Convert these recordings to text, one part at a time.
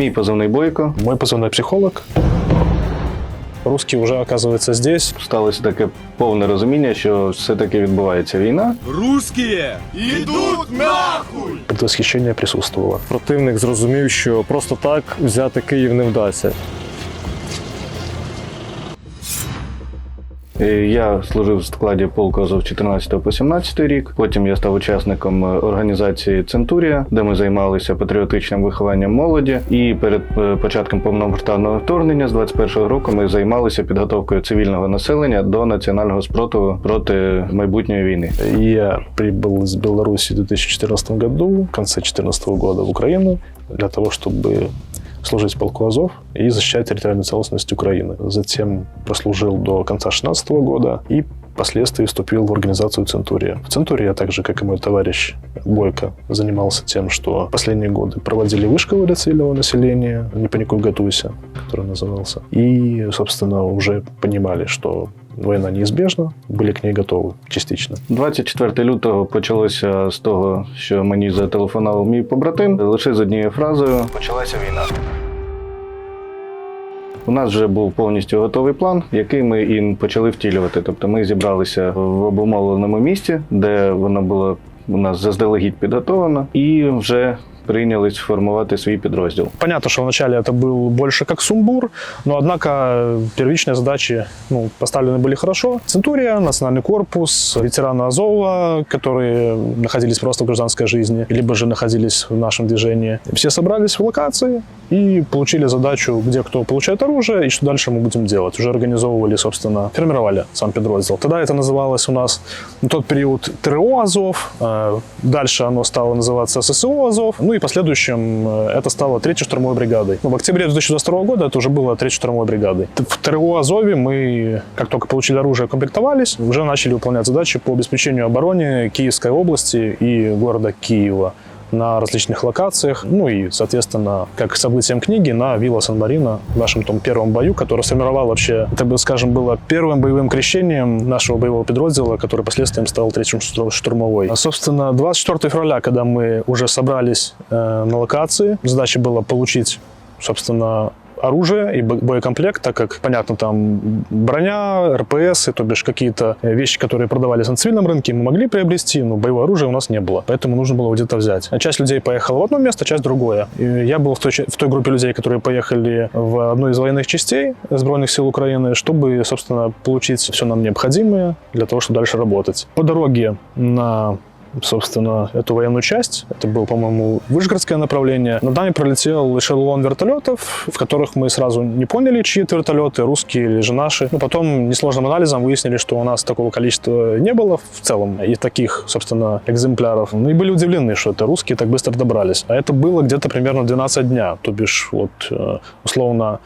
Мій позивний Бойко. Мой позивний психолог. Русські вже оказывается здесь. Сталося таке повне розуміння, що все-таки відбувається війна. Русські йдуть нахуй! Восхищення присутствувало. Противник зрозумів, що просто так взяти Київ не вдасться. Я служив в складі полку Азов 14 по 17 рік. Потім я став учасником е, організації Центурія, де ми займалися патріотичним вихованням молоді. І перед е, початком повномасштабного вторгнення з 21-го року ми займалися підготовкою цивільного населення до національного спротиву проти майбутньої війни. Я прибыл из Беларуси в 2014 году, в конце 2014 года в Украину, для того, чтобы служить в полку Азов и защищать территориальную целостность Украины. Затем прослужил до конца 2016 года и впоследствии вступил в организацию Центурия. В Центурии я так же, как и мой товарищ Бойко, занимался тем, что последние годы проводили вышколы для цивильного населения, «Не паникуй, готовься», который назывался. И, собственно, уже понимали, что война неизбежна, были к ней готовы частично. 24 лютого почалося з того, що мені зателефонував мій побратим лише з однією фразою: почалася війна. У нас вже був повністю готовий план, який ми і почали втілювати. Тобто ми зібралися в обумовленому місці, де воно було у нас заздалегідь підготовлено, і вже прийнялись формувати свій підрозділ. Понятно, что вначале это был больше как сумбур, но однако первичные задачи ну, поставлены были хорошо. Центурия, национальный корпус, ветераны Азова, которые находились просто в гражданской жизни, либо же находились в нашем движении. Все собрались в локации и получили задачу, где кто получает оружие и что дальше мы будем делать. Уже организовывали, собственно, формировали сам подроздел. Тогда это называлось у нас на тот период ТРО Азов, э, дальше оно стало называться ССО Азов, ну и в последующем э, это стало 3-й штурмовой бригадой. Ну, в октябре 2022 года это уже было 3-й штурмовой бригадой. В ТРО Азове мы, как только получили оружие, комплектовались, уже начали выполнять задачи по обеспечению обороны Киевской области и города Киева на различных локациях. Ну и, соответственно, как событием книги, на Вилла Сан-Марино, в нашем том первом бою, который сформировал вообще, это, бы, скажем, было первым боевым крещением нашего боевого подроздела, который последствием стал третьим штур- штурмовой. А, собственно, 24 февраля, когда мы уже собрались э, на локации, задача была получить, собственно, оружие и бо- боекомплект, так как, понятно, там броня, РПС, и, то бишь какие-то э, вещи, которые продавались на цивильном рынке, мы могли приобрести, но боевое оружие у нас не было, поэтому нужно было его где-то взять. А Часть людей поехала в одно место, часть в другое. И я был в той, ча- в той группе людей, которые поехали в одну из военных частей Сбройных сил Украины, чтобы, собственно, получить все нам необходимое для того, чтобы дальше работать. По дороге на собственно, эту военную часть. Это было, по-моему, Вышгородское направление. Над нами пролетел эшелон вертолетов, в которых мы сразу не поняли, чьи это вертолеты, русские или же наши. Но потом несложным анализом выяснили, что у нас такого количества не было в целом, и таких, собственно, экземпляров. Ну и были удивлены, что это русские так быстро добрались. А это было где-то примерно 12 дня, то бишь, вот, э, условно,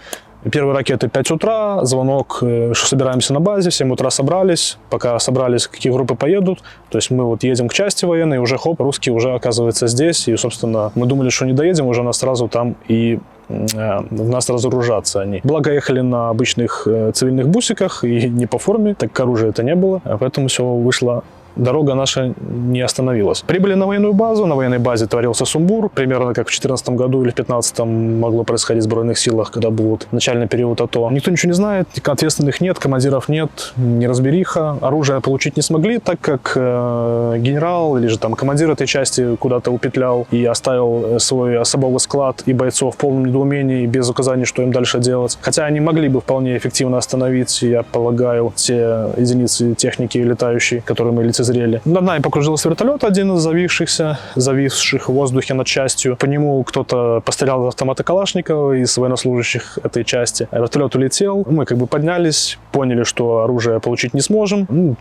Первые ракеты 5 утра, звонок, э, что собираемся на базе, в 7 утра собрались, пока собрались, какие группы поедут. То есть мы вот едем к части военной, и уже хоп, русские уже оказываются здесь, и, собственно, мы думали, что не доедем, уже нас сразу там и э, в нас разоружатся они. Благо ехали на обычных э, цивильных бусиках и не по форме, так как оружия это не было, а поэтому все вышло дорога наша не остановилась. Прибыли на военную базу, на военной базе творился сумбур, примерно как в 2014 году или в 2015 могло происходить в Збройных силах, когда был вот начальный период АТО. Никто ничего не знает, ответственных нет, командиров нет, неразбериха. Оружие получить не смогли, так как э, генерал или же там командир этой части куда-то упетлял и оставил э, свой особовый склад и бойцов в полном недоумении, без указаний, что им дальше делать. Хотя они могли бы вполне эффективно остановить, я полагаю, те единицы техники летающей, которые мы лицезрели. Над нами покружился вертолет, один из зависшихся, зависших в воздухе над частью. По нему кто-то пострелял из автомата Калашникова из военнослужащих этой части. Вертолет улетел, мы как бы поднялись, поняли, что оружие получить не сможем. Ну,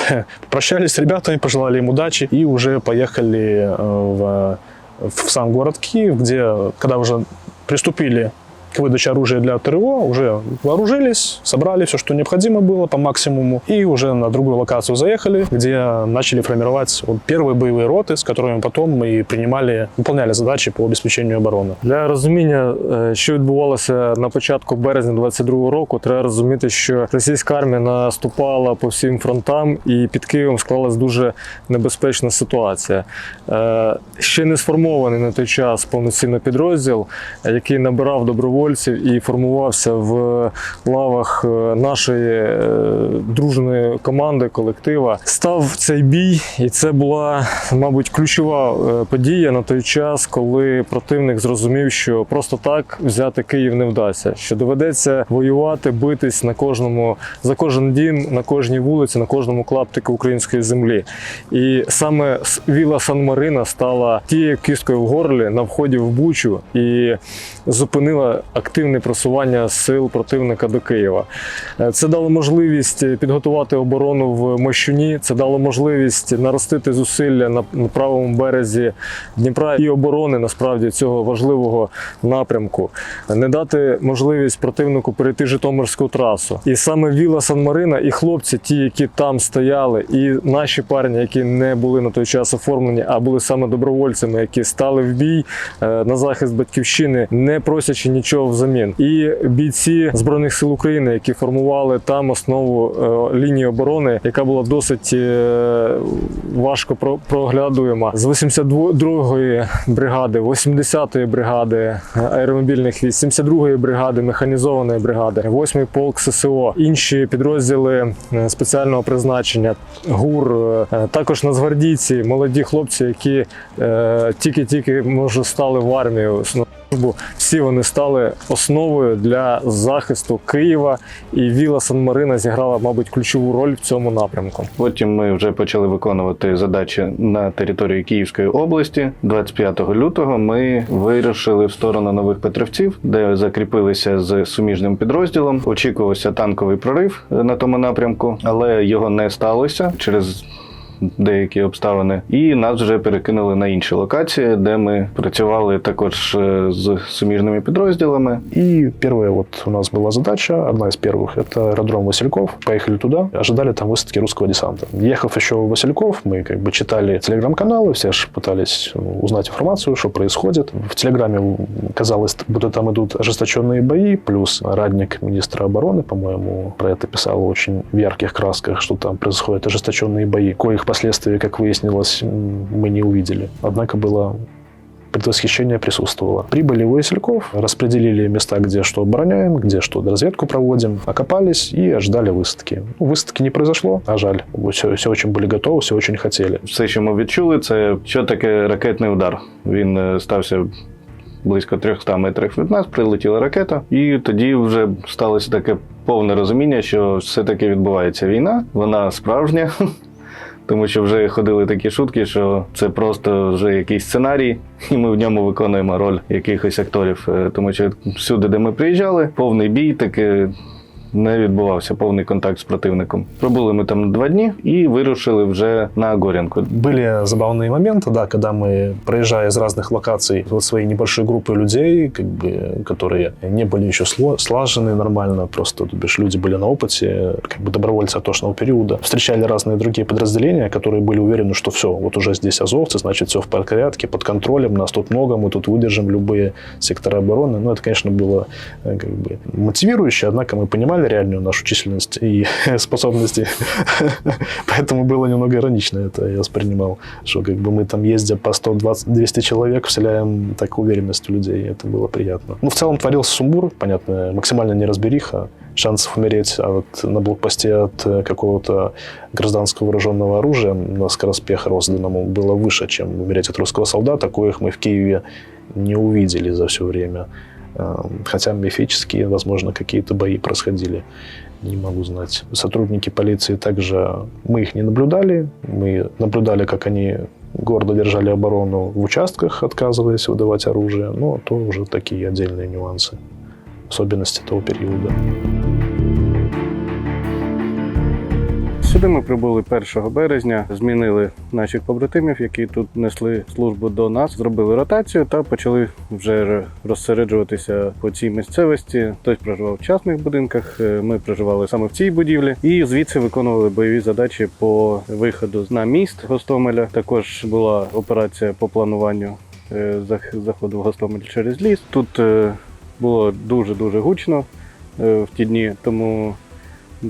Прощались с ребятами, пожелали им удачи и уже поехали э, в, в сам город Киев, где, когда уже приступили к к выдаче оружия для ТРО, уже вооружились, собрали все, что необходимо было по максимуму, и уже на другую локацию заехали, где начали формировать вот первые боевые роты, с которыми потом мы принимали, выполняли задачи по обеспечению обороны. Для розуміння, е, що відбувалося на початку березня 22-го року, треба розуміти, що російська армія наступала по всім фронтам, і під Києвом склалась дуже небезпечна ситуація. Е, Ще не сформований на той час повноцінний підрозділ, е, який набирав добровольців і формувався в лавах е, нашої е, дружної команди, колектива. Став цей бій, і це була, мабуть, ключова е, подія на той час, коли противник зрозумів, що просто так взяти Київ не вдасться, що доведеться воювати, битись на кожному за кожен дім, на кожній вулиці, на кожному клаптику української землі. І саме віла Сан Марина стала тією кісткою в горлі на вході в Бучу і зупинила активне просування сил противника до Києва. Е, Це дало можливість підготувати оборону в Мощуні. Це дало можливість наростити зусилля на, правому березі Дніпра і оборони насправді цього важливого напрямку, не дати можливість противнику перейти Житомирську трасу. І саме Віла Сан Марина і хлопці, ті, які там стояли, і наші парні, які не були на той час оформлені, а були саме добровольцями, які стали в бій е, на захист батьківщини, не просячи нічого взамін. І бійці збройних сил України, які формували там основу е, лінії оборони, яка була досить е, важко про- проглядуєма. З 82-ї бригади, 80-ї бригади е, аеромобільних військ, 72-ї бригади механізованої бригади, 8-й полк ССО, інші підрозділи спеціального призначення, ГУР, також нацгвардійці, молоді хлопці, які тільки-тільки може стали в армію. Службу. Всі вони стали основою для захисту Києва, і Віла Сан Марина зіграла, мабуть, ключову роль в цьому напрямку. Потім ми вже почали виконувати задачі на території Київської області. 25 лютого ми вирушили в сторону нових Петрівців, де закріпилися з суміжним підрозділом. Очікувався танковий прорив на тому напрямку, але його не сталося через Деякі обставини, і нас вже перекинули на інші локації, де ми працювали також е, з суміжними підрозділами. И первая вот у нас была задача, одна из первых, это аэродром Васильков. Поехали туда, ожидали там высадки русского десанта. Ехав еще в Васильков, мы как бы читали телеграм-каналы, все же пытались ну, узнать информацию, что происходит. В телеграме казалось, будто там идут ожесточенные бои, плюс радник министра обороны, по-моему, про это писал очень в ярких красках, что там происходят ожесточенные бои, коих последствий, как выяснилось, м, мы не увидели. Однако было предвосхищение присутствовало. Прибыли в Васильков, распределили места, где что обороняем, где что разведку проводим, окопались и ожидали высадки. Ну, высадки не произошло, а жаль. Все, все очень были готовы, все очень хотели. Все, що ми відчули, це що таке ракетний удар. Він е, стався близько 300 метрів від нас, прилетіла ракета, і тоді вже сталося таке повне розуміння, що все-таки відбувається війна, вона справжня. Тому що вже ходили такі шутки, що це просто вже якийсь сценарій, і ми в ньому виконуємо роль якихось акторів. Е, Тому що всюди, де ми приїжджали, повний бій таки не відбувався повний контакт з противником. Пробули ми там два дні і вирушили вже на Горянку. Были забавные моменты, да, когда мы, проезжая из разных локаций, вот своей небольшой группы людей, как бы, которые не были еще сло- слажены нормально, просто то бишь, люди были на опыте, как бы добровольцы отошного периода, встречали разные другие подразделения, которые были уверены, что все, вот уже здесь азовцы, значит, все в порядке, под контролем, нас тут много, мы тут выдержим любые сектора обороны. Ну, это, конечно, было э, как бы мотивирующе, однако мы понимали реальную нашу численность и способности, поэтому было немного иронично это я воспринимал, что как бы мы там ездя по 120-200 человек, вселяем так уверенность у людей, это было приятно. Ну, в целом творился сумбур, понятно, максимально неразбериха, шансов умереть от, на блокпосте от э, какого-то гражданского вооруженного оружия на скороспех розданному было выше, чем умереть от русского солдата, коих мы в Киеве не увидели за все время. Э, Хотя мифические, возможно, какие-то бои происходили, не могу знать. Сотрудники полиции также, мы их не наблюдали, мы наблюдали, как они гордо держали оборону в участках, отказываясь выдавать оружие, но то уже такие отдельные нюансы, особенности того периода. Сюди ми прибули 1 березня, змінили наших побратимів, які тут несли службу до нас, зробили ротацію та почали вже розсереджуватися по цій місцевості. Хтось проживав в частних будинках. е, Ми проживали саме в цій будівлі, і звідси виконували бойові задачі по виходу на міст Гостомеля. Також була операція по плануванню е, заходу в Гостомель через ліс. Тут е, було дуже дуже гучно в ті дні, тому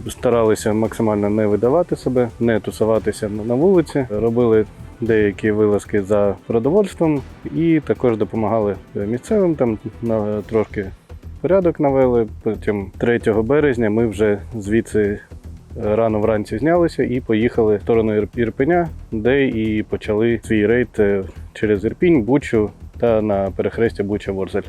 старалися максимально не видавати себе, не тусуватися на- вулиці, робили деякі вилазки за продовольством і також допомагали місцевим там на трошки порядок навели. Потім 3 березня ми вже звідси рано вранці знялися і поїхали в сторону Ір- Ірпеня, де і почали свій рейд е, через Ірпінь, Бучу та на перехрестя Буча-Ворзель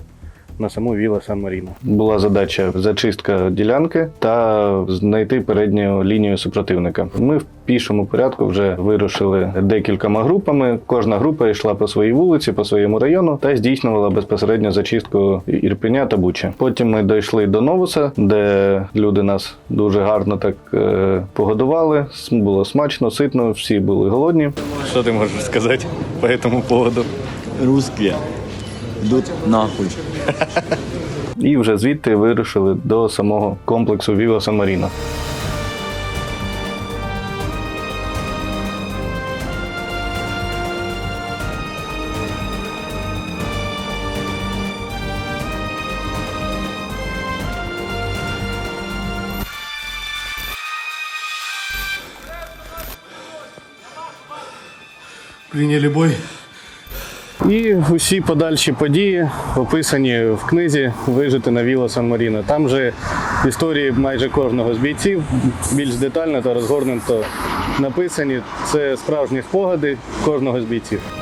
на саму Віла Сан Маріно. Була задача зачистка ділянки та знайти передню лінію супротивника. Ми в пішому порядку вже вирушили декількома групами. Кожна група йшла по своїй вулиці, по своєму району та здійснювала безпосередньо зачистку Ірпеня та Буча. Потім ми дійшли до Новуса, де люди нас дуже гарно так е, погодували. Було смачно, ситно, всі були голодні. Що ти можеш сказати по цьому поводу? русские идут нахуй. І вже звідти вирушили до самого комплексу Віва Сан Маріно. Приняли бой. І усі подальші події описані в книзі Вижити на Віла Сан Маріно. Там же історії майже кожного з бійців більш детально та розгорнуто написані. Це справжні спогади кожного з бійців.